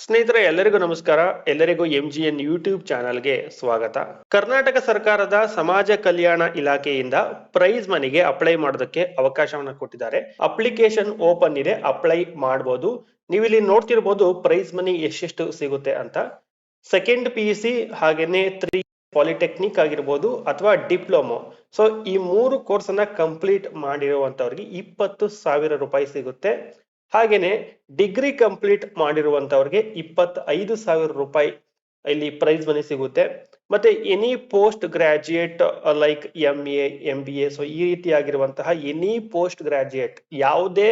ಸ್ನೇಹಿತರೆ, ಎಲ್ಲರಿಗೂ ನಮಸ್ಕಾರ. ಎಲ್ಲರಿಗೂ ಎಂ ಜಿ ಎನ್ ಯೂಟ್ಯೂಬ್ ಚಾನಲ್ಗೆ ಸ್ವಾಗತ. ಕರ್ನಾಟಕ ಸರ್ಕಾರದ ಸಮಾಜ ಕಲ್ಯಾಣ ಇಲಾಖೆಯಿಂದ ಪ್ರೈಸ್ ಮನಿಗೆ ಅಪ್ಲೈ ಮಾಡೋದಕ್ಕೆ ಅವಕಾಶವನ್ನು ಕೊಟ್ಟಿದ್ದಾರೆ. ಅಪ್ಲಿಕೇಶನ್ ಓಪನ್ ಇದೆ, ಅಪ್ಲೈ ಮಾಡಬಹುದು ನೀವು ಇಲ್ಲಿ ನೋಡ್ತಿರ್ಬೋದು ಪ್ರೈಸ್ ಮನಿ ಎಷ್ಟೆಷ್ಟು ಸಿಗುತ್ತೆ ಅಂತ. ಸೆಕೆಂಡ್ ಪಿ ಯು ಸಿ ಹಾಗೇನೆ ತ್ರೀ ಪಾಲಿಟೆಕ್ನಿಕ್ ಆಗಿರ್ಬೋದು ಅಥವಾ ಡಿಪ್ಲೊಮೊ. ಸೊ ಈ ಮೂರು ಕೋರ್ಸ್ ಅನ್ನ ಕಂಪ್ಲೀಟ್ ಮಾಡಿರುವಂತವ್ರಿಗೆ ಇಪ್ಪತ್ತು ಸಾವಿರ ರೂಪಾಯಿ ಸಿಗುತ್ತೆ. ಹಾಗೇನೆ ಡಿಗ್ರಿ ಕಂಪ್ಲೀಟ್ ಮಾಡಿರುವಂತವ್ರಿಗೆ ಇಪ್ಪತ್ತೈದು ಸಾವಿರ ರೂಪಾಯಿ ಇಲ್ಲಿ ಪ್ರೈಸ್ ಮನಿ ಸಿಗುತ್ತೆ. ಮತ್ತೆ any post graduate like M A M B A so ಈ ರೀತಿಯಾಗಿರುವಂತಹ ಎನಿ ಪೋಸ್ಟ್ ಗ್ರಾಜುಯೇಟ್ ಯಾವುದೇ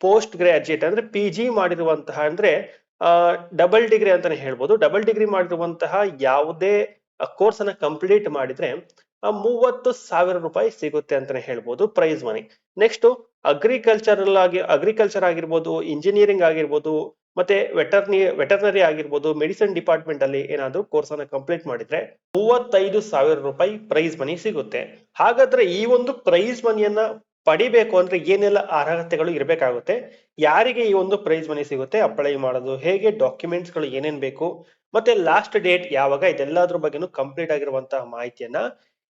ಪೋಸ್ಟ್ ಗ್ರಾಜುಯೇಟ್ ಅಂದ್ರೆ ಪಿ ಜಿ ಮಾಡಿರುವಂತಹ ಅಂದ್ರೆ ಡಬಲ್ ಡಿಗ್ರಿ ಅಂತಾನೆ ಹೇಳ್ಬೋದು. ಡಬಲ್ ಡಿಗ್ರಿ ಮಾಡಿರುವಂತಹ ಯಾವುದೇ ಕೋರ್ಸ್ ಅನ್ನ ಕಂಪ್ಲೀಟ್ ಮಾಡಿದ್ರೆ ಮೂವತ್ತು ಸಾವಿರ ರೂಪಾಯಿ ಸಿಗುತ್ತೆ ಅಂತಾನೆ ಹೇಳ್ಬೋದು ಪ್ರೈಸ್ ಮನಿ ನೆಕ್ಸ್ಟ್ ಅಗ್ರಿಕಲ್ಚರಲ್ ಆಗಿ ಅಗ್ರಿಕಲ್ಚರ್ ಆಗಿರ್ಬೋದು ಇಂಜಿನಿಯರಿಂಗ್ ಆಗಿರ್ಬೋದು, ಮತ್ತೆ ವೆಟರ್ನಿ ವೆಟರ್ನರಿ ಆಗಿರ್ಬೋದು ಮೆಡಿಸಿನ್ ಡಿಪಾರ್ಟ್ಮೆಂಟ್ ಅಲ್ಲಿ ಏನಾದ್ರು ಕೋರ್ಸ್ ಅನ್ನ ಕಂಪ್ಲೀಟ್ ಮಾಡಿದ್ರೆ ಮೂವತ್ತೈದು ಸಾವಿರ ರೂಪಾಯಿ ಪ್ರೈಸ್ ಮನಿ ಸಿಗುತ್ತೆ. ಹಾಗಾದ್ರೆ ಈ ಒಂದು ಪ್ರೈಸ್ ಮನಿಯನ್ನ ಪಡಿಬೇಕು ಅಂದ್ರೆ ಏನೆಲ್ಲ ಅರ್ಹತೆಗಳು ಇರಬೇಕಾಗುತ್ತೆ? ಯಾರಿಗೆ ಈ ಒಂದು ಪ್ರೈಸ್ ಮನಿ ಸಿಗುತ್ತೆ? ಅಪ್ಲೈ ಮಾಡೋದು, ಹೇಗೆ ಡಾಕ್ಯುಮೆಂಟ್ಸ್ಗಳು ಏನೇನ್ ಬೇಕು? ಮತ್ತೆ ಲಾಸ್ಟ್ ಡೇಟ್ ಯಾವಾಗ? ಇದೆಲ್ಲದ್ರ ಬಗ್ಗೆನೂ ಕಂಪ್ಲೀಟ್ ಆಗಿರುವಂತಹ ಮಾಹಿತಿಯನ್ನ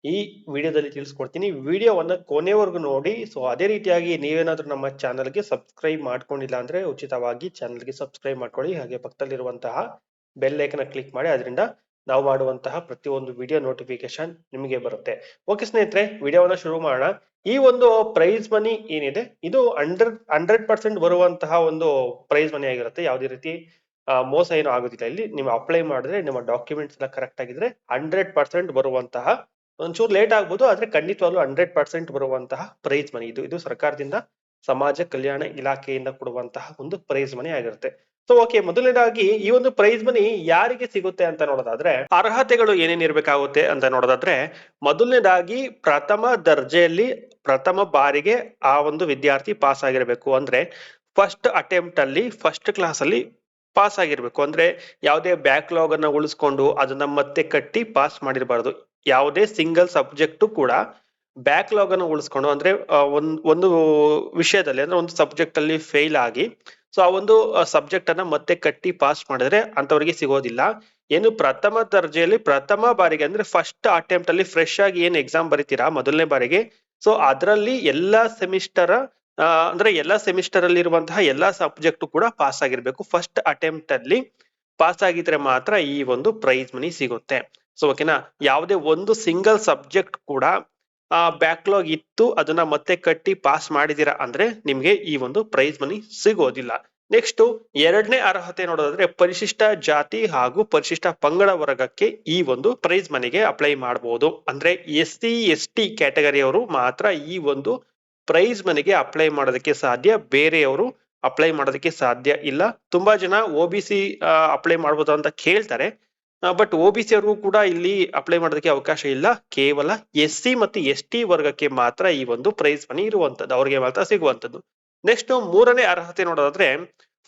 ಈ ವಿಡಿಯೋದಲ್ಲಿ ತಿಳಿಸ್ಕೊಡ್ತೀನಿ. ವಿಡಿಯೋವನ್ನ ಕೊನೆವರೆಗೂ ನೋಡಿ. ಸೊ ಅದೇ ರೀತಿಯಾಗಿ ನೀವೇನಾದ್ರೂ ನಮ್ಮ ಚಾನಲ್ಗೆ ಸಬ್ಸ್ಕ್ರೈಬ್ ಮಾಡ್ಕೊಂಡಿಲ್ಲ ಅಂದ್ರೆ ಉಚಿತವಾಗಿ ಚಾನಲ್ಗೆ ಸಬ್ಸ್ಕ್ರೈಬ್ ಮಾಡ್ಕೊಳ್ಳಿ. ಹಾಗೆ ಪಕ್ಕದಲ್ಲಿರುವಂತಹ ಬೆಲ್ ಐಕನ್ ಕ್ಲಿಕ್ ಮಾಡಿ. ಅದರಿಂದ ನಾವು ಮಾಡುವಂತಹ ಪ್ರತಿಯೊಂದು ವಿಡಿಯೋ ನೋಟಿಫಿಕೇಶನ್ ನಿಮಗೆ ಬರುತ್ತೆ. ಓಕೆ ಸ್ನೇಹಿತರೆ, ವಿಡಿಯೋವನ್ನ ಶುರು ಮಾಡೋಣ. ಈ ಒಂದು ಪ್ರೈಸ್ ಮನಿ ಏನಿದೆ? ಇದು ಹಂಡ್ರೆಡ್ ಹಂಡ್ರೆಡ್ ಪರ್ಸೆಂಟ್ ಬರುವಂತಹ ಒಂದು ಪ್ರೈಸ್ ಮನಿ ಆಗಿರುತ್ತೆ. ಯಾವುದೇ ರೀತಿ ಮೋಸ ಏನು ಆಗೋದಿಲ್ಲ. ಇಲ್ಲಿ ನೀವು ಅಪ್ಲೈ ಮಾಡಿದ್ರೆ, ನಿಮ್ಮ ಡಾಕ್ಯುಮೆಂಟ್ಸ್ ಎಲ್ಲ ಕರೆಕ್ಟ್ ಆಗಿದ್ರೆ ಹಂಡ್ರೆಡ್ ಪರ್ಸೆಂಟ್ ಬರುವಂತಹ ಒಂಚೂರು ಲೇಟ್ ಆಗ್ಬೋದು, ಆದ್ರೆ ಖಂಡಿತವಾಗ್ಲೂ ಹಂಡ್ರೆಡ್ ಪರ್ಸೆಂಟ್ ಬರುವಂತಹ ಪ್ರೈಸ್ ಮನಿ ಇದು ಇದು ಸರ್ಕಾರದಿಂದ ಸಮಾಜ ಕಲ್ಯಾಣ ಇಲಾಖೆಯಿಂದ ಕೊಡುವಂತಹ ಒಂದು ಪ್ರೈಸ್ ಮನಿ ಆಗಿರುತ್ತೆ. ಸೊ ಓಕೆ ಮೊದಲನೇದಾಗಿ ಈ ಒಂದು ಪ್ರೈಸ್ ಮನಿ ಯಾರಿಗೆ ಸಿಗುತ್ತೆ ಅಂತ ನೋಡೋದಾದ್ರೆ, ಅರ್ಹತೆಗಳು ಏನೇನ್ ಇರ್ಬೇಕಾಗುತ್ತೆ ಅಂತ ನೋಡೋದಾದ್ರೆ, ಮೊದಲನೇದಾಗಿ ಪ್ರಥಮ ದರ್ಜೆಯಲ್ಲಿ ಪ್ರಥಮ ಬಾರಿಗೆ ಆ ಒಂದು ವಿದ್ಯಾರ್ಥಿ ಪಾಸ್ ಆಗಿರಬೇಕು. ಅಂದ್ರೆ ಫಸ್ಟ್ ಅಟೆಂಪ್ಟ್ ಅಲ್ಲಿ ಫಸ್ಟ್ ಕ್ಲಾಸ್ ಅಲ್ಲಿ ಪಾಸ್ ಆಗಿರ್ಬೇಕು. ಅಂದ್ರೆ ಯಾವುದೇ ಬ್ಯಾಕ್ಲಾಗ್ ಅನ್ನ ಉಳಿಸ್ಕೊಂಡು ಅದನ್ನ ಮತ್ತೆ ಕಟ್ಟಿ ಪಾಸ್ ಮಾಡಿರಬಾರ್ದು. ಯಾವುದೇ ಸಿಂಗಲ್ ಸಬ್ಜೆಕ್ಟು ಕೂಡ ಬ್ಯಾಕ್ಲಾಗ್ ಅನ್ನು ಉಳಿಸ್ಕೊಂಡು ಅಂದ್ರೆ ಒಂದ್, ಒಂದು ವಿಷಯದಲ್ಲಿ ಅಂದ್ರೆ ಒಂದು ಸಬ್ಜೆಕ್ಟ್ ಅಲ್ಲಿ ಫೇಲ್ ಆಗಿ ಸೊ ಆ ಒಂದು ಸಬ್ಜೆಕ್ಟ್ ಅನ್ನ ಮತ್ತೆ ಕಟ್ಟಿ ಪಾಸ್ ಮಾಡಿದ್ರೆ ಅಂತವರಿಗೆ ಸಿಗೋದಿಲ್ಲ. ಏನು ಪ್ರಥಮ ದರ್ಜೆಯಲ್ಲಿ ಪ್ರಥಮ ಬಾರಿಗೆ ಅಂದ್ರೆ ಫಸ್ಟ್ ಅಟೆಂಪ್ಟ್ ಅಲ್ಲಿ ಫ್ರೆಶ್ ಆಗಿ ಏನ್ ಎಕ್ಸಾಮ್ ಬರೀತೀರಾ ಮೊದಲನೇ ಬಾರಿಗೆ. ಸೊ ಅದರಲ್ಲಿ ಎಲ್ಲಾ ಸೆಮಿಸ್ಟರ್ ಅಂದ್ರೆ ಎಲ್ಲಾ ಸೆಮಿಸ್ಟರ್ ಅಲ್ಲಿ ಇರುವಂತಹ ಎಲ್ಲಾ ಸಬ್ಜೆಕ್ಟ್ ಕೂಡ ಪಾಸ್ ಆಗಿರ್ಬೇಕು. ಫಸ್ಟ್ ಅಟೆಂಪ್ಟ್ ಅಲ್ಲಿ ಪಾಸ್ ಆಗಿದ್ರೆ ಮಾತ್ರ ಈ ಒಂದು ಪ್ರೈಸ್ ಮನಿ ಸಿಗುತ್ತೆ. ಸೊ ಓಕೆನಾ ಯಾವುದೇ ಒಂದು ಸಿಂಗಲ್ ಸಬ್ಜೆಕ್ಟ್ ಕೂಡ ಬ್ಯಾಕ್ಲಾಗ್ ಇತ್ತು, ಅದನ್ನ ಮತ್ತೆ ಕಟ್ಟಿ ಪಾಸ್ ಮಾಡಿದೀರಾ ಅಂದ್ರೆ ನಿಮ್ಗೆ ಈ ಒಂದು ಪ್ರೈಸ್ ಮನಿ ಸಿಗೋದಿಲ್ಲ. ನೆಕ್ಸ್ಟ್ ಎರಡನೇ ಅರ್ಹತೆ ನೋಡೋದಾದ್ರೆ ಪರಿಶಿಷ್ಟ ಜಾತಿ ಹಾಗೂ ಪರಿಶಿಷ್ಟ ಪಂಗಡ ವರ್ಗಕ್ಕೆ ಈ ಒಂದು ಪ್ರೈಸ್ ಮನಿಗೆ ಅಪ್ಲೈ ಮಾಡಬಹುದು ಅಂದ್ರೆ ಎಸ್ ಸಿ, ಎಸ್ ಟಿ ಕ್ಯಾಟಗರಿಯವರು ಮಾತ್ರ ಈ ಒಂದು ಪ್ರೈಸ್ ಮನಿಗೆ ಅಪ್ಲೈ ಮಾಡೋದಕ್ಕೆ ಸಾಧ್ಯ. ಬೇರೆಯವರು ಅಪ್ಲೈ ಮಾಡೋದಕ್ಕೆ ಸಾಧ್ಯ ಇಲ್ಲ. ತುಂಬಾ ಜನ ಒ ಬಿ ಸಿ ಅಪ್ಲೈ ಮಾಡ್ಬೋದು ಅಂತ ಕೇಳ್ತಾರೆ. ಬಟ್ ಒ ಬಿ ಸಿ ಅವ್ರಿಗೂ ಕೂಡ ಇಲ್ಲಿ ಅಪ್ಲೈ ಮಾಡೋದಕ್ಕೆ ಅವಕಾಶ ಇಲ್ಲ. ಕೇವಲ ಎಸ್ ಸಿ ಮತ್ತು ಎಸ್ ಟಿ ವರ್ಗಕ್ಕೆ ಮಾತ್ರ ಈ ಒಂದು ಪ್ರೈಸ್ ಮನಿ ಇರುವಂತದ್ದು, ಅವ್ರಿಗೆ ಮಾತ್ರ ಸಿಗುವಂತದ್ದು. ನೆಕ್ಸ್ಟ್ ಮೂರನೇ ಅರ್ಹತೆ ನೋಡೋದಾದ್ರೆ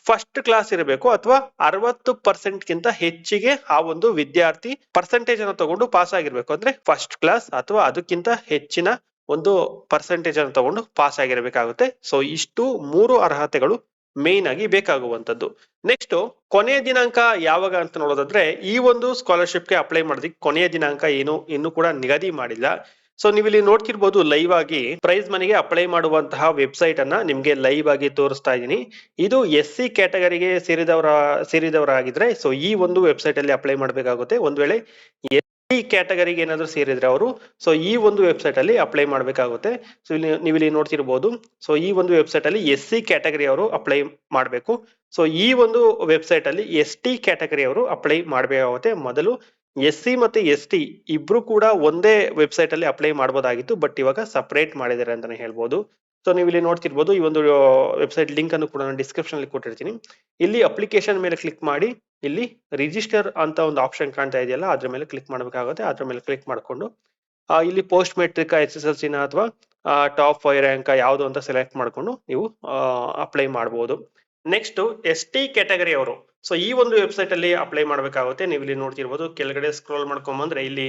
ಫಸ್ಟ್ ಕ್ಲಾಸ್ ಇರಬೇಕು ಅಥವಾ ಅರವತ್ತು ಪರ್ಸೆಂಟ್ ಗಿಂತ ಹೆಚ್ಚಿಗೆ ಆ ಒಂದು ವಿದ್ಯಾರ್ಥಿ ಪರ್ಸೆಂಟೇಜ್ ಅನ್ನು ತಗೊಂಡು ಪಾಸ್ ಆಗಿರ್ಬೇಕು. ಅಂದ್ರೆ ಫಸ್ಟ್ ಕ್ಲಾಸ್ ಅಥವಾ ಅದಕ್ಕಿಂತ ಹೆಚ್ಚಿನ ಒಂದು ಪರ್ಸೆಂಟೇಜ್ ಅನ್ನು ತಗೊಂಡು ಪಾಸ್ ಆಗಿರಬೇಕಾಗುತ್ತೆ. ಸೊ ಇಷ್ಟು ಮೂರು ಅರ್ಹತೆಗಳು ಮೇನ್ ಆಗಿ ಬೇಕಾಗುವಂತದ್ದು ನೆಕ್ಸ್ಟ್ ಕೊನೆಯ ದಿನಾಂಕ ಯಾವಾಗ ಅಂತ ನೋಡೋದಾದ್ರೆ, ಈ ಒಂದು ಸ್ಕಾಲರ್ಶಿಪ್ಗೆ ಅಪ್ಲೈ ಮಾಡೋದಕ್ಕೆ ಕೊನೆಯ ದಿನಾಂಕ ಏನು, ಇನ್ನು ಕೂಡ ನಿಗದಿ ಮಾಡಿಲ್ಲ. ಸೊ ನೀವು ಇಲ್ಲಿ ನೋಡ್ತಿರ್ಬೋದು ಲೈವ್ ಆಗಿ ಪ್ರೈಸ್ ಮನೆಗೆ ಅಪ್ಲೈ ಮಾಡುವಂತಹ ವೆಬ್ಸೈಟ್ ಅನ್ನ ನಿಮ್ಗೆ ಲೈವ್ ಆಗಿ ತೋರಿಸ್ತಾ ಇದ್ದೀನಿ. ಇದು ಎಸ್ ಸಿ ಕ್ಯಾಟಗರಿಗೆ ಸೇರಿದವರ, ಸೇರಿದವರಾಗಿದ್ರೆ ಸೊ ಈ ಒಂದು ವೆಬ್ಸೈಟ್ ಅಲ್ಲಿ ಅಪ್ಲೈ ಮಾಡಬೇಕಾಗುತ್ತೆ. ಒಂದ್ ವೇಳೆ ಸಿ ಕ್ಯಾಟಗರಿಗೆ ಏನಾದರೂ ಸೇರಿದ್ರೆ ಅವರು ಸೊ ಈ ಒಂದು ವೆಬ್ಸೈಟ್ ಅಲ್ಲಿ ಅಪ್ಲೈ ಮಾಡಬೇಕಾಗುತ್ತೆ. ಸೊ ಇಲ್ಲಿ ನೀವು ಇಲ್ಲಿ ನೋಡ್ತಿರ್ಬೋದು ಸೊ ಈ ಒಂದು ವೆಬ್ಸೈಟ್ ಅಲ್ಲಿ ಎಸ್ ಸಿ ಕ್ಯಾಟಗರಿ ಅವರು ಅಪ್ಲೈ ಮಾಡಬೇಕು. ಸೊ ಈ ಒಂದು ವೆಬ್ಸೈಟ್ ಅಲ್ಲಿ ಎಸ್ ಕ್ಯಾಟಗರಿ ಅವರು ಅಪ್ಲೈ ಮಾಡಬೇಕಾಗುತ್ತೆ. ಮೊದಲು ಎಸ್ ಸಿ ಮತ್ತೆ ಎಸ್ ಟಿ ಇಬ್ರು ಕೂಡ ಒಂದೇ ವೆಬ್ಸೈಟ್ ಅಲ್ಲಿ ಅಪ್ಲೈ ಮಾಡಬಹುದಾಗಿತ್ತು ಬಟ್ ಇವಾಗ ಸಪರೇಟ್ ಮಾಡಿದ್ದಾರೆ ಅಂತಾನೆ ಹೇಳ್ಬೋದು. ಸೊ ನೀವು ಇಲ್ಲಿ ನೋಡ್ತಿರ್ಬೋದು ಈ ಒಂದು ವೆಬ್ಸೈಟ್ ಲಿಂಕ್ ಅನ್ನು ಕೂಡ ನಾನು ಡಿಸ್ಕ್ರಿಪ್ಷನ್ ಅಲ್ಲಿ ಕೊಟ್ಟಿರ್ತೀನಿ. ಇಲ್ಲಿ ಅಪ್ಲಿಕೇಶನ್ ಮೇಲೆ ಕ್ಲಿಕ್ ಮಾಡಿ, ಇಲ್ಲಿ ರಿಜಿಸ್ಟರ್ ಅಂತ ಒಂದು ಆಪ್ಷನ್ ಕಾಣ್ತಾ ಇದೆಯಲ್ಲ, ಅದ್ರ ಮೇಲೆ ಕ್ಲಿಕ್ ಮಾಡಬೇಕಾಗುತ್ತೆ, ಅದ್ರ ಮೇಲೆ ಕ್ಲಿಕ್ ಮಾಡಿಕೊಂಡು ಇಲ್ಲಿ post matric S S L ಸಿನ ಅಥವಾ ಟಾಪ್ ಫೈವ್ ರ್ಯಾಂಕ್ ಯಾವುದು ಅಂತ ಸೆಲೆಕ್ಟ್ ಮಾಡಿಕೊಂಡು ನೀವು ಅಪ್ಲೈ ಮಾಡಬಹುದು ನೆಕ್ಸ್ಟ್ ಎಸ್ ಟಿ ಕ್ಯಾಟಗರಿ ಅವರು. ಸೊ ಈ ಒಂದು ವೆಬ್ಸೈಟ್ ಅಲ್ಲಿ ಅಪ್ಲೈ ಮಾಡಬೇಕಾಗುತ್ತೆ. ನೀವು ಇಲ್ಲಿ ನೋಡ್ತಿರ್ಬೋದು, ಕೆಳಗಡೆ ಸ್ಕ್ರೋಲ್ ಮಾಡ್ಕೊಂಬಂದ್ರೆ ಇಲ್ಲಿ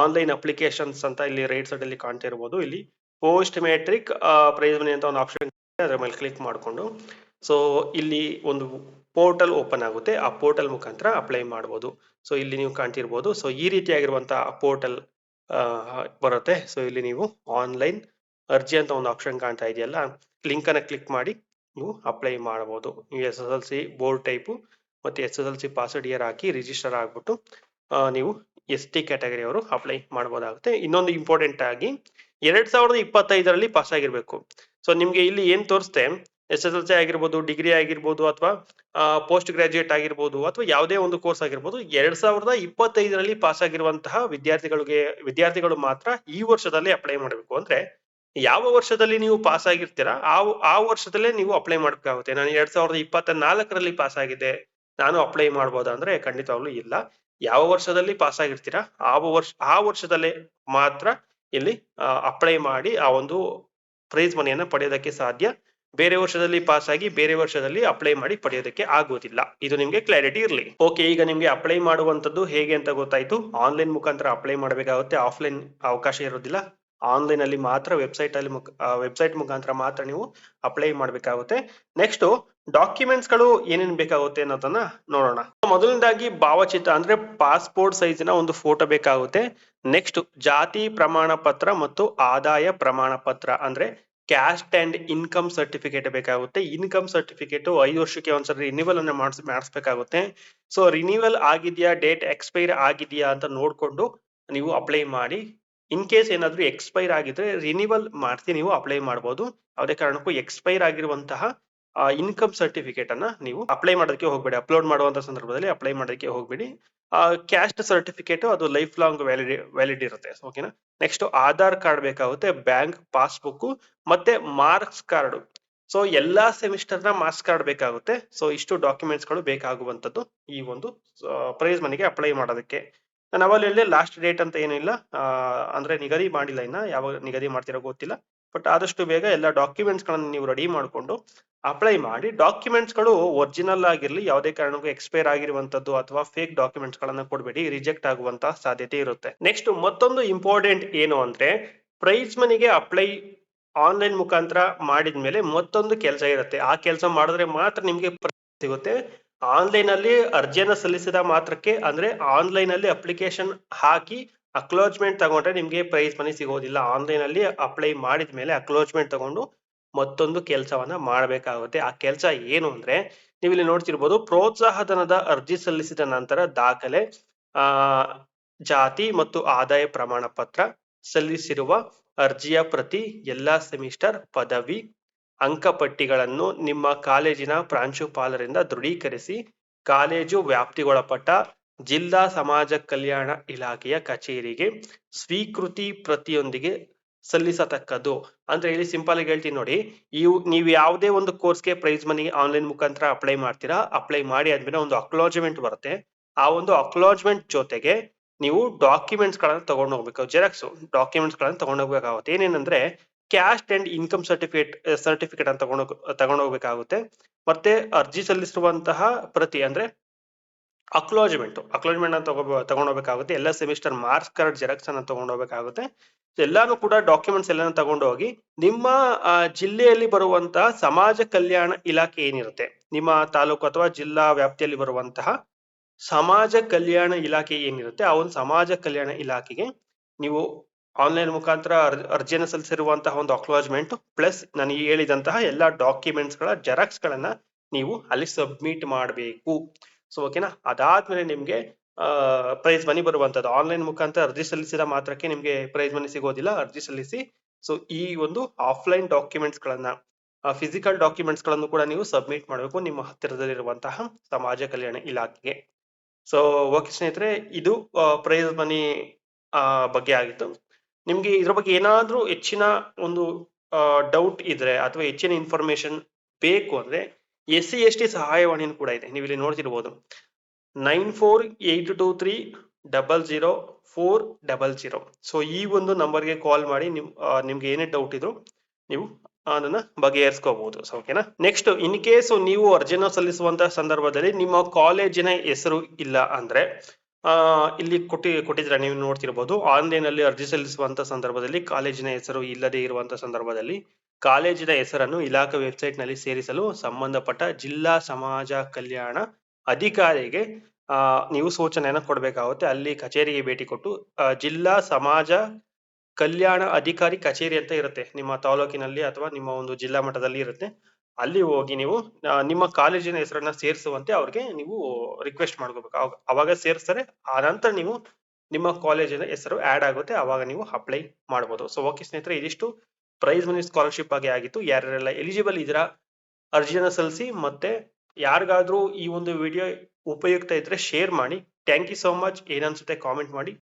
ಆನ್ಲೈನ್ ಅಪ್ಲಿಕೇಶನ್ಸ್ ಅಂತ ಇಲ್ಲಿ ರೈಟ್ ಸೈಡ್ ಅಲ್ಲಿ ಕಾಣ್ತಾ ಇರ್ಬೋದು ಇಲ್ಲಿ ಪೋಸ್ಟ್ ಮೆಟ್ರಿಕ್ ಪ್ರೈಸ್ ಮನಿ ಅಂತ ಒಂದು ಆಪ್ಷನ್ ಅದರ ಮೇಲೆ ಕ್ಲಿಕ್ ಮಾಡಿಕೊಂಡು. ಸೊ ಇಲ್ಲಿ ಒಂದು ಪೋರ್ಟಲ್ ಓಪನ್ ಆಗುತ್ತೆ. ಆ ಪೋರ್ಟಲ್ ಮುಖಾಂತರ ಅಪ್ಲೈ ಮಾಡ್ಬೋದು. ಸೊ ಇಲ್ಲಿ ನೀವು ಕಾಣ್ತಿರ್ಬೋದು. ಸೊ ಈ ರೀತಿಯಾಗಿರುವಂತಹ ಪೋರ್ಟಲ್ ಬರುತ್ತೆ. ಸೊ ಇಲ್ಲಿ ನೀವು ಆನ್ಲೈನ್ ಅರ್ಜಿ ಅಂತ ಒಂದು ಆಪ್ಷನ್ ಕಾಣ್ತಾ ಇದೆಯಲ್ಲ ಲಿಂಕ್ ಅನ್ನ ಕ್ಲಿಕ್ ಮಾಡಿ ನೀವು ಅಪ್ಲೈ ಮಾಡಬಹುದು ನೀವು S S L C board type ಮತ್ತೆ S S L C password year ಹಾಕಿ ರಿಜಿಸ್ಟರ್ ಆಗ್ಬಿಟ್ಟು ನೀವು ಎಸ್ ಟಿ ಕ್ಯಾಟಗರಿಯವರು ಅಪ್ಲೈ ಮಾಡಬಹುದಾಗುತ್ತೆ ಇನ್ನೊಂದು ಇಂಪಾರ್ಟೆಂಟ್ ಆಗಿ ಎರಡ್ ಸಾವಿರದ ಇಪ್ಪತ್ತೈದರಲ್ಲಿ ಪಾಸ್ ಆಗಿರ್ಬೇಕು ಸೊ ನಿಮ್ಗೆ ಇಲ್ಲಿ ಏನ್ ತೋರಿಸ್ತೆ ಎಸ್ ಎಸ್ ಎಲ್ ಸಿ ಆಗಿರ್ಬೋದು, ಡಿಗ್ರಿ ಆಗಿರ್ಬೋದು ಅಥವಾ ಪೋಸ್ಟ್ ಗ್ರಾಜುಯೇಟ್ ಆಗಿರ್ಬೋದು ಅಥವಾ ಯಾವುದೇ ಒಂದು ಕೋರ್ಸ್ ಆಗಿರ್ಬೋದು, ಎರಡ್ ಸಾವಿರದ ಇಪ್ಪತ್ತೈದರಲ್ಲಿ ಪಾಸ್ ಆಗಿರುವಂತಹ ವಿದ್ಯಾರ್ಥಿಗಳಿಗೆ, ವಿದ್ಯಾರ್ಥಿಗಳು ಮಾತ್ರ ಈ ವರ್ಷದಲ್ಲಿ ಅಪ್ಲೈ ಮಾಡಬೇಕು. ಅಂದ್ರೆ ಯಾವ ವರ್ಷದಲ್ಲಿ ನೀವು ಪಾಸ್ ಆಗಿರ್ತೀರಾ ಆ ಆ ವರ್ಷದಲ್ಲೇ ನೀವು ಅಪ್ಲೈ ಮಾಡಬೇಕಾಗುತ್ತೆ. ನಾನು ಎರಡ್ ಸಾವಿರದ ಇಪ್ಪತ್ತ ನಾಲ್ಕರಲ್ಲಿ ಪಾಸ್ ಆಗಿದೆ ನಾನು ಅಪ್ಲೈ ಮಾಡ್ಬೋದಾ ಅಂದ್ರೆ ಖಂಡಿತವಾಗ್ಲೂ ಇಲ್ಲ. ಯಾವ ವರ್ಷದಲ್ಲಿ ಪಾಸ್ ಆಗಿರ್ತೀರಾ ಆ ವರ್ಷ, ಆ ವರ್ಷದಲ್ಲೇ ಮಾತ್ರ ಇಲ್ಲಿ ಅಪ್ಲೈ ಮಾಡಿ ಆ ಒಂದು ಪ್ರೈಸ್ ಮನೆಯನ್ನ ಪಡೆಯೋದಕ್ಕೆ ಸಾಧ್ಯ. ಬೇರೆ ವರ್ಷದಲ್ಲಿ ಪಾಸ್ ಆಗಿ ಬೇರೆ ವರ್ಷದಲ್ಲಿ ಅಪ್ಲೈ ಮಾಡಿ ಪಡೆಯೋದಕ್ಕೆ ಆಗೋದಿಲ್ಲ. ಇದು ನಿಮಗೆ ಕ್ಲಾರಿಟಿ ಇರಲಿ. ಓಕೆ ಈಗ ನಿಮಗೆ ಅಪ್ಲೈ ಮಾಡುವಂತದ್ದು ಹೇಗೆ ಅಂತ ಗೊತ್ತಾಯ್ತು? ಆನ್ಲೈನ್ ಮುಖಾಂತರ ಅಪ್ಲೈ ಮಾಡಬೇಕಾಗುತ್ತೆ. ಆಫ್ಲೈನ್ ಅವಕಾಶ ಇರೋದಿಲ್ಲ. ಆನ್ಲೈನ್ ಅಲ್ಲಿ ಮಾತ್ರ ವೆಬ್ಸೈಟ್ ಅಲ್ಲಿ ವೆಬ್ಸೈಟ್ ಮುಖಾಂತರ ಮಾತ್ರ ನೀವು ಅಪ್ಲೈ ಮಾಡಬೇಕಾಗುತ್ತೆ. ನೆಕ್ಸ್ಟ್ ಡಾಕ್ಯುಮೆಂಟ್ಸ್ಗಳು ಏನೇನು ಬೇಕಾಗುತ್ತೆ ಅನ್ನೋದನ್ನ ನೋಡೋಣ. ಮೊದಲನೇದಾಗಿ ಭಾವಚಿತ್ರ ಅಂದ್ರೆ ಪಾಸ್ಪೋರ್ಟ್ ಸೈಜಿನ ಒಂದು ಫೋಟೋ ಬೇಕಾಗುತ್ತೆ. ನೆಕ್ಸ್ಟ್ ಜಾತಿ ಪ್ರಮಾಣ ಪತ್ರ ಮತ್ತು ಆದಾಯ ಪ್ರಮಾಣ ಪತ್ರ ಅಂದ್ರೆ ಕ್ಯಾಸ್ಟ್ ಅಂಡ್ ಇನ್ಕಮ್ ಸರ್ಟಿಫಿಕೇಟ್ ಬೇಕಾಗುತ್ತೆ. ಇನ್ಕಮ್ ಸರ್ಟಿಫಿಕೇಟ್ ಐದು ವರ್ಷಕ್ಕೆ ಒಂದ್ಸರಿ ರಿನಿವಲ್ ಅನ್ನ ಮಾಡಿಸ್, ಮಾಡಿಸ್ಬೇಕಾಗುತ್ತೆ. ಸೊ ರಿನ್ಯೂವಲ್ ಆಗಿದೆಯಾ, ಡೇಟ್ ಎಕ್ಸ್ಪೈರ್ ಆಗಿದೆಯಾ ಅಂತ ನೋಡ್ಕೊಂಡು ನೀವು ಅಪ್ಲೈ ಮಾಡಿ ಇನ್ ಕೇಸ್ ಏನಾದ್ರೂ ಎಕ್ಸ್ಪೈರ್ ಆಗಿದ್ರೆ ರಿನಿವಲ್ ಮಾಡ್ತಿ ನೀವು ಅಪ್ಲೈ ಮಾಡಬಹುದು ಯಾವುದೇ ಕಾರಣಕ್ಕೂ ಎಕ್ಸ್ಪೈರ್ ಆಗಿರುವಂತಹ ಇನ್ಕಮ್ ಸರ್ಟಿಫಿಕೇಟ್ ಅನ್ನ ನೀವು ಅಪ್ಲೈ ಮಾಡೋದಕ್ಕೆ ಹೋಗ್ಬೇಡಿ. ಅಪ್ಲೋಡ್ ಮಾಡುವಂತ ಸಂದರ್ಭದಲ್ಲಿ ಅಪ್ಲೈ ಮಾಡೋದಕ್ಕೆ ಹೋಗ್ಬೇಡಿ. ಕ್ಯಾಸ್ಟ್ ಸರ್ಟಿಫಿಕೇಟ್ ಅದು ಲೈಫ್ ಲಾಂಗ್ ವ್ಯಾಲಿಡಿ ವ್ಯಾಲಿಡ್ ಇರುತ್ತೆ ಓಕೆನಾ ನೆಕ್ಸ್ಟ್ ಆಧಾರ್ ಕಾರ್ಡ್ ಬೇಕಾಗುತ್ತೆ ಬ್ಯಾಂಕ್ ಪಾಸ್ಬುಕ್ ಮತ್ತೆ ಮಾರ್ಕ್ಸ್ ಕಾರ್ಡ್ ಸೊ ಎಲ್ಲಾ ಸೆಮಿಸ್ಟರ್ನ ಮಾರ್ಕ್ಸ್ ಕಾರ್ಡ್ ಬೇಕಾಗುತ್ತೆ. ಸೊ ಇಷ್ಟು ಡಾಕ್ಯುಮೆಂಟ್ಸ್ಗಳು ಬೇಕಾಗುವಂತದ್ದು ಈ ಒಂದು ಪ್ರೈಸ್ ಮನೆಗೆ ಅಪ್ಲೈ ಮಾಡೋದಕ್ಕೆ. ನಾನು ಅವಲ್ಲಿ ಲಾಸ್ಟ್ ಡೇಟ್ ಅಂತ ಏನಿಲ್ಲ ಅಂದ್ರೆ ನಿಗದಿ ಮಾಡಿಲ್ಲ ಇನ್ನ. ಯಾವಾಗ ನಿಗದಿ ಮಾಡ್ತಿರೋ ಗೊತ್ತಿಲ್ಲ. ಬಟ್ ಆದಷ್ಟು ಬೇಗ ಎಲ್ಲ ಡಾಕ್ಯುಮೆಂಟ್ಸ್ ಗಳನ್ನ ನೀವು ರೆಡಿ ಮಾಡಿಕೊಂಡು ಅಪ್ಲೈ ಮಾಡಿ. ಡಾಕ್ಯುಮೆಂಟ್ಸ್ಗಳು ಒರಿಜಿನಲ್ ಆಗಿರ್ಲಿ, ಯಾವುದೇ ಕಾರಣಕ್ಕೂ ಎಕ್ಸ್ಪೈರ್ ಆಗಿರುವಂತದ್ದು ಅಥವಾ ಫೇಕ್ ಡಾಕ್ಯುಮೆಂಟ್ಸ್ ಗಳನ್ನ ಕೊಡಬೇಡಿ. ರಿಜೆಕ್ಟ್ ಆಗುವಂತಹ ಸಾಧ್ಯತೆ ಇರುತ್ತೆ. ನೆಕ್ಸ್ಟ್ ಮತ್ತೊಂದು ಇಂಪಾರ್ಟೆಂಟ್ ಏನು ಅಂದ್ರೆ ಪ್ರೈಸ್ ಮನಿಗೆ ಅಪ್ಲೈ ಆನ್ಲೈನ್ ಮುಖಾಂತರ ಮಾಡಿದ್ಮೇಲೆ ಮತ್ತೊಂದು ಕೆಲಸ ಇರುತ್ತೆ. ಆ ಕೆಲಸ ಮಾಡಿದ್ರೆ ಮಾತ್ರ ನಿಮ್ಗೆ ಸಿಗುತ್ತೆ. ಆನ್ಲೈನ್ ಅಲ್ಲಿ ಅರ್ಜಿಯನ್ನು ಸಲ್ಲಿಸಿದ ಮಾತ್ರಕ್ಕೆ ಅಂದ್ರೆ ಆನ್ಲೈನ್ ಅಲ್ಲಿ ಅಪ್ಲಿಕೇಶನ್ ಹಾಕಿ ಅಕ್ಲೋಜ್ಮೆಂಟ್ ತಗೊಂಡ್ರೆ ನಿಮ್ಗೆ ಪ್ರೈಸ್ ಮನಿ ಸಿಗೋದಿಲ್ಲ. ಆನ್ಲೈನ್ ಅಲ್ಲಿ ಅಪ್ಲೈ ಮಾಡಿದ ಮೇಲೆ ಅಕ್ಲೋಜ್ಮೆಂಟ್ ತಗೊಂಡು ಮತ್ತೊಂದು ಕೆಲಸವನ್ನ ಮಾಡಬೇಕಾಗುತ್ತೆ. ಆ ಕೆಲಸ ಏನು ಅಂದ್ರೆ ನೀವು ಇಲ್ಲಿ ನೋಡ್ತಿರ್ಬೋದು ಪ್ರೋತ್ಸಾಹಧನದ ಅರ್ಜಿ ಸಲ್ಲಿಸಿದ ನಂತರ ದಾಖಲೆ, ಆ, ಜಾತಿ ಮತ್ತು ಆದಾಯ ಪ್ರಮಾಣ ಪತ್ರ ಸಲ್ಲಿಸಿರುವ ಅರ್ಜಿಯ ಪ್ರತಿ ಎಲ್ಲಾ ಸೆಮಿಸ್ಟರ್ ಪದವಿ ಅಂಕಪಟ್ಟಿಗಳನ್ನು ನಿಮ್ಮ ಕಾಲೇಜಿನ ಪ್ರಾಂಶುಪಾಲರಿಂದ ದೃಢೀಕರಿಸಿ ಕಾಲೇಜು ವ್ಯಾಪ್ತಿಗೊಳಪಟ್ಟ ಜಿಲ್ಲಾ ಸಮಾಜ ಕಲ್ಯಾಣ ಇಲಾಖೆಯ ಕಚೇರಿಗೆ ಸ್ವೀಕೃತಿ ಪ್ರತಿಯೊಂದಿಗೆ ಸಲ್ಲಿಸತಕ್ಕದ್ದು. ಅಂದ್ರೆ ಇಲ್ಲಿ ಸಿಂಪಲ್ ಆಗಿ ಹೇಳ್ತೀನಿ ನೋಡಿ, ಇವು ನೀವು ಯಾವುದೇ ಒಂದು ಕೋರ್ಸ್ಗೆ ಪ್ರೈಸ್ ಮನಿ ಆನ್ಲೈನ್ ಮುಖಾಂತರ ಅಪ್ಲೈ ಮಾಡ್ತೀರಾ ಅಪ್ಲೈ ಮಾಡಿ ಆದ್ಮೇಲೆ ಒಂದು ಅಕ್ಲಾಜ್ಮೆಂಟ್ ಬರುತ್ತೆ. ಆ ಒಂದು ಅಕ್ಲಾಜ್ಮೆಂಟ್ ಜೊತೆಗೆ ನೀವು ಡಾಕ್ಯುಮೆಂಟ್ಸ್ ಗಳನ್ನ ತಗೊಂಡು ಹೋಗ್ಬೇಕು ಜೆರಾಕ್ಸ್ ಡಾಕ್ಯುಮೆಂಟ್ಸ್ ಗಳನ್ನ ತಗೊಂಡು ಹೋಗ್ಬೇಕಾಗುತ್ತೆ. ಏನೇನಂದ್ರೆ caste and income certificate certificate ಅಂತ ತಗೊಂಡು ತಗೊಂಡೋಗ್ಬೇಕಾಗುತ್ತೆ ಮತ್ತೆ ಅರ್ಜಿ ಸಲ್ಲಿಸಿರುವಂತಹ ಪ್ರತಿ ಅಂದ್ರೆ ಅಕ್ಲೋಜ್ಮೆಂಟ್ ಅಕ್ಲೋಜ್ಮೆಂಟ್ ಅಂತ ತಗೋ, ತಗೊಂಡು ಎಲ್ಲ ಸೆಮಿಸ್ಟರ್ ಮಾರ್ಕ್ಸ್ ಕಾರ್ಡ್ ಜೆರಾಕ್ಸ್ ಅನ್ನ ತಗೊಂಡು ಹೋಗ್ಬೇಕಾಗುತ್ತೆ. ಎಲ್ಲಾನು ಕೂಡ ಡಾಕ್ಯುಮೆಂಟ್ಸ್ ಎಲ್ಲಾನು ತಗೊಂಡು ಹೋಗಿ ನಿಮ್ಮ ಜಿಲ್ಲೆಯಲ್ಲಿ ಬರುವಂತಹ ಸಮಾಜ ಕಲ್ಯಾಣ ಇಲಾಖೆ ಏನಿರುತ್ತೆ? ನಿಮ್ಮ ತಾಲೂಕು ಅಥವಾ ಜಿಲ್ಲಾ ವ್ಯಾಪ್ತಿಯಲ್ಲಿ ಬರುವಂತಹ ಸಮಾಜ ಕಲ್ಯಾಣ ಇಲಾಖೆ ಏನಿರುತ್ತೆ? ಆ ಒಂದು ಸಮಾಜ ಕಲ್ಯಾಣ ಇಲಾಖೆಗೆ ನೀವು ಆನ್ಲೈನ್ ಮುಖಾಂತರ ಅರ್- ಅರ್ಜಿಯನ್ನು ಸಲ್ಲಿಸಿರುವಂತಹ ಒಂದು ಅಕ್ಲಾಜ್ಮೆಂಟ್ ಪ್ಲಸ್ ನಾನು ಈ ಹೇಳಿದಂತಹ ಎಲ್ಲಾ ಡಾಕ್ಯುಮೆಂಟ್ಸ್ಗಳ ಜೆರಾಕ್ಸ್ ಗಳನ್ನ ನೀವು ಅಲ್ಲಿ ಸಬ್ಮಿಟ್ ಮಾಡಬೇಕು. ಸೊ ಓಕೆನಾ ಅದಾದ್ಮೇಲೆ ನಿಮ್ಗೆ ಪ್ರೈಸ್ ಮನಿ ಬರುವಂತದ್ದು. ಆನ್ಲೈನ್ ಮುಖಾಂತರ ಅರ್ಜಿ ಸಲ್ಲಿಸಿದ ಮಾತ್ರಕ್ಕೆ ನಿಮ್ಗೆ ಪ್ರೈಸ್ ಮನಿ ಸಿಗೋದಿಲ್ಲ, ಅರ್ಜಿ ಸಲ್ಲಿಸಿ. ಸೊ ಈ ಒಂದು ಆಫ್ಲೈನ್ ಡಾಕ್ಯುಮೆಂಟ್ಸ್ ಗಳನ್ನ ಫಿಸಿಕಲ್ ಡಾಕ್ಯುಮೆಂಟ್ಸ್ಗಳನ್ನು ಕೂಡ ನೀವು ಸಬ್ಮಿಟ್ ಮಾಡಬೇಕು ನಿಮ್ಮ ಹತ್ತಿರದಲ್ಲಿರುವಂತಹ ಸಮಾಜ ಕಲ್ಯಾಣ ಇಲಾಖೆಗೆ. ಸೊ ಓಕೆ ಸ್ನೇಹಿತರೆ, ಇದು ಪ್ರೈಸ್ ಮನಿ ಬಗ್ಗೆ ಆಗಿತ್ತು. ನಿಮ್ಗೆ ಇದ್ರ ಬಗ್ಗೆ ಏನಾದ್ರೂ ಹೆಚ್ಚಿನ ಒಂದು ಡೌಟ್ ಇದ್ರೆ ಅಥವಾ ಹೆಚ್ಚಿನ ಇನ್ಫಾರ್ಮೇಶನ್ ಬೇಕು ಅಂದ್ರೆ ಎಸ್ ಸಿ ಎಸ್ ಟಿ ಸಹಾಯವಾಣಿನೂ ಕೂಡ ಇದೆ. ನೀವು ಇಲ್ಲಿ ನೋಡ್ತಿರ್ಬೋದು. Nine four eight two three double zero four double zero. So ಈ ಒಂದು ನಂಬರ್ಗೆ ಕಾಲ್ ಮಾಡಿ ನಿಮ್ ನಿಮ್ಗೆ ಏನೇ ಡೌಟ್ ಇದ್ರು ನೀವು ಅದನ್ನ ಬಗೆಹರಿಸ್ಕೋಬಹುದು ಸೊ ಓಕೆನಾ ನೆಕ್ಸ್ಟ್ ಇನ್ ಕೇಸ್ ನೀವು ಅರ್ಜಿನ ಸಲ್ಲಿಸುವಂತಹ ಸಂದರ್ಭದಲ್ಲಿ ನಿಮ್ಮ ಕಾಲೇಜಿನ ಹೆಸರು ಇಲ್ಲ ಅಂದ್ರೆ ಇಲ್ಲಿ ಕೊಟ್ಟಿ ಕೊಟ್ಟಿದ್ರೆ ನೀವು ನೋಡ್ತಿರ್ಬೋದು. ಆನ್ಲೈನ್ ಅಲ್ಲಿ ಅರ್ಜಿ ಸಲ್ಲಿಸುವಂತ ಸಂದರ್ಭದಲ್ಲಿ ಕಾಲೇಜಿನ ಹೆಸರು ಇಲ್ಲದೆ ಇರುವಂತ ಸಂದರ್ಭದಲ್ಲಿ ಕಾಲೇಜಿನ ಹೆಸರನ್ನು ಇಲಾಖೆ ವೆಬ್ಸೈಟ್ನಲ್ಲಿ ಸೇರಿಸಲು ಸಂಬಂಧಪಟ್ಟ ಜಿಲ್ಲಾ ಸಮಾಜ ಕಲ್ಯಾಣ ಅಧಿಕಾರಿಗೆ ಆ, ನೀವು ಸೂಚನೆಯನ್ನು ಕೊಡಬೇಕಾಗುತ್ತೆ. ಅಲ್ಲಿ ಕಚೇರಿಗೆ ಭೇಟಿ ಕೊಟ್ಟು ಆ, ಜಿಲ್ಲಾ ಸಮಾಜ ಕಲ್ಯಾಣ ಅಧಿಕಾರಿ ಕಚೇರಿ ಅಂತ ಇರುತ್ತೆ. ನಿಮ್ಮ ತಾಲೂಕಿನಲ್ಲಿ ಅಥವಾ ನಿಮ್ಮ ಒಂದು ಜಿಲ್ಲಾ ಮಟ್ಟದಲ್ಲಿ ಇರುತ್ತೆ. ಅಲ್ಲಿ ಹೋಗಿ ನೀವು ನಿಮ್ಮ ಕಾಲೇಜಿನ ಹೆಸರನ್ನ ಸೇರಿಸುವಂತೆ ಅವ್ರಿಗೆ ನೀವು ರಿಕ್ವೆಸ್ಟ್ ಮಾಡ್ಕೋಬೇಕು. ಅವಾಗ- ಸೇರಿಸ್ತಾರೆ, ಆ ನಂತರ ನೀವು ನಿಮ್ಮ ಕಾಲೇಜಿನ ಹೆಸರು ಆಡ್ ಆಗುತ್ತೆ, ಅವಾಗ ನೀವು ಅಪ್ಲೈ ಮಾಡ್ಬೋದು. ಸೊ ಓಕೆ ಸ್ನೇಹಿತರೆ, ಇದಿಷ್ಟು. ಪ್ರೈಸ್ ಮನಿ ಸ್ಕಾಲರ್ಶಿಪ್ ಆಗಿ ಆಗಿತ್ತು. ಯಾರ್ಯಾರೆಲ್ಲ ಎಲಿಜಿಬಲ್ ಇದ್ದೀರಾ, ಅರ್ಜಿಯನ್ನ ಸಲ್ಲಿಸಿ ಮತ್ತೆ ಯಾರಿಗಾದ್ರೂ ಈ ಒಂದು ವಿಡಿಯೋ ಉಪಯುಕ್ತ ಇದ್ರೆ ಶೇರ್ ಮಾಡಿ. ಥ್ಯಾಂಕ್ ಯು ಸೋ ಮಚ್ ಏನನ್ಸುತ್ತೆ ಕಾಮೆಂಟ್ ಮಾಡಿ.